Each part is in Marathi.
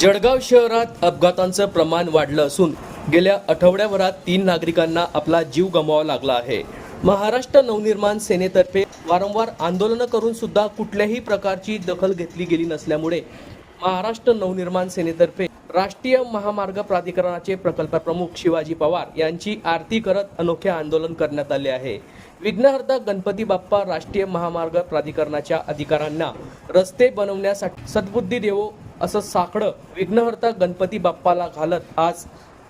जळगाव शहरात अपघातांचं प्रमाण वाढलं असून गेल्या आठवड्याभरात तीन नागरिकांना आपला जीव गमवावा लागला आहे. महाराष्ट्र नवनिर्माण सेनेतर्फे वारंवार आंदोलनं करून सुद्धा कुठल्याही प्रकारची दखल घेतली गेली नसल्यामुळे महाराष्ट्र नवनिर्माण सेनेतर्फे राष्ट्रीय महामार्ग प्राधिकरणाचे प्रकल्प प्रमुख शिवाजी पवार यांची आरती करत अनोखे आंदोलन करण्यात आले आहे. विघ्नहर्ता गणपती बाप्पा राष्ट्रीय महामार्ग प्राधिकरणाच्या अधिकाऱ्यांना रस्ते बनवण्यासाठी सद्बुद्धी देवो असं साकडं विघ्नहर्ता गणपती बाप्पाला घालत आज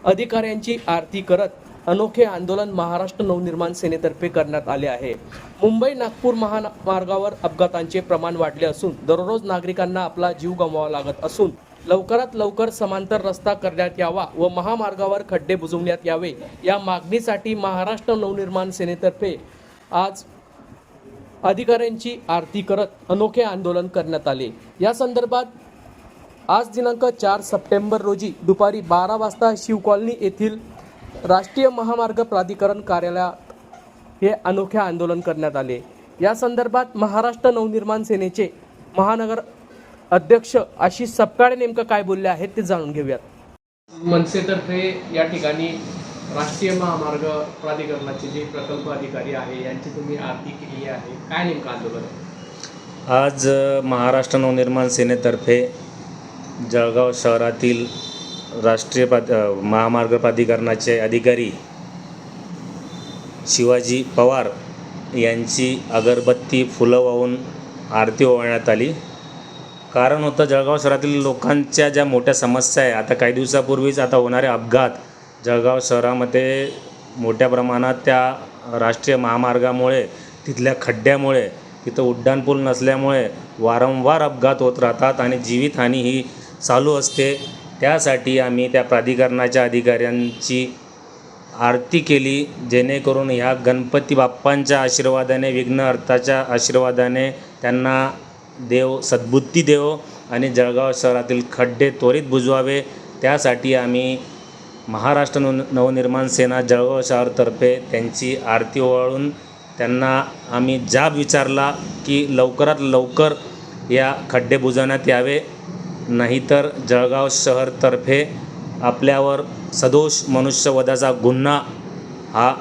अधिकाऱ्यांची आरती करत अनोखे आंदोलन महाराष्ट्र नवनिर्माण सेनेतर्फे करण्यात आले आहे. मुंबई नागपूर महामार्गावर अपघातांचे प्रमाण वाढले असून दररोज नागरिकांना आपला जीव गमवावा लागत असून लवकरात लवकर समांतर रस्ता करण्यात यावा व महामार्गावर खड्डे बुजवण्यात यावे या मागणीसाठी महाराष्ट्र नवनिर्माण सेनेतर्फे आज अधिकाऱ्यांची आरती करत अनोखे आंदोलन करण्यात आले. या संदर्भात आज दिनांक चार सप्टेंबर रोजी दुपारी बारा वाजता शिव कॉलनी येथील राष्ट्रीय महामार्ग प्राधिकरण कार्यालयात हे अनोखे आंदोलन करण्यात आले. या संदर्भात महाराष्ट्र नवनिर्माण सेनेचे महानगर अध्यक्ष आशिष सपकाळे नेमकं काय बोलले आहेत ते जाणून घेऊयात. मनसेतर्फे या ठिकाणी राष्ट्रीय महामार्ग प्राधिकरणाचे जे प्रकल्प अधिकारी आहे यांची तुम्ही आरती केली आहे. काय नेमकं आंदोलन? आज महाराष्ट्र नवनिर्माण सेनेतर्फे जळगाव शहरातील राष्ट्रीय प्राध महामार्ग प्राधिकरणाचे अधिकारी शिवाजी पवार यांची अगरबत्ती फुलं वाहून आरती ओवाळण्यात आली. कारण होतं जळगाव शहरातील लोकांच्या ज्या मोठ्या समस्या आहे आता काही दिवसापूर्वीच आता होणारे अपघात जळगाव शहरामध्ये मोठ्या प्रमाणात त्या राष्ट्रीय महामार्गामुळे तिथल्या खड्ड्यामुळे तिथं उड्डाणपूल नसल्यामुळे वारंवार अपघात होत राहतात आणि जीवितहानी ही चालू असते. त्यासाठी आम्ही त्या प्राधिकरणाच्या अधिकाऱ्यांची आरती केली जेणेकरून ह्या गणपती बाप्पांच्या आशीर्वादाने विघ्नहर्ताच्या आशीर्वादाने त्यांना देव सद्बुद्धी देव आणि जळगाव शहरातील खड्डे त्वरित बुजवावे. त्यासाठी आम्ही महाराष्ट्र नव नवनिर्माण सेना जळगाव शहरतर्फे त्यांची आरती ओवाळून त्यांना आम्ही जाब विचारला की लवकरात लवकर या खड्डे बुजवण्यात यावे. नाहीतर जळगाव शहरतर्फे आपल्यावर सदोष मनुष्यवधाचा गुन्हा हा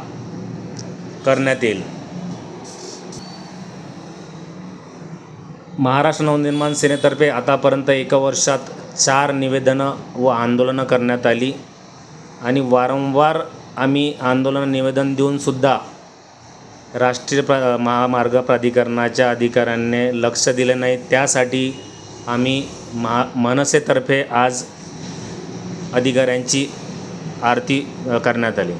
करण्यात येईल. महाराष्ट्र नवनिर्माण सेनेतर्फे आतापर्यंत एका वर्षात चार निवेदनं व आंदोलनं करण्यात आली. आणि वारंवार आम्ही आंदोलन निवेदन देऊनसुद्धा राष्ट्रीय प्र महामार्ग प्राधिकरणाच्या अधिकाऱ्यांनी लक्ष दिलं नाही. त्यासाठी आम्ही महा मनसेतर्फे आज अधिकाऱ्यांची आरती करण्यात आली.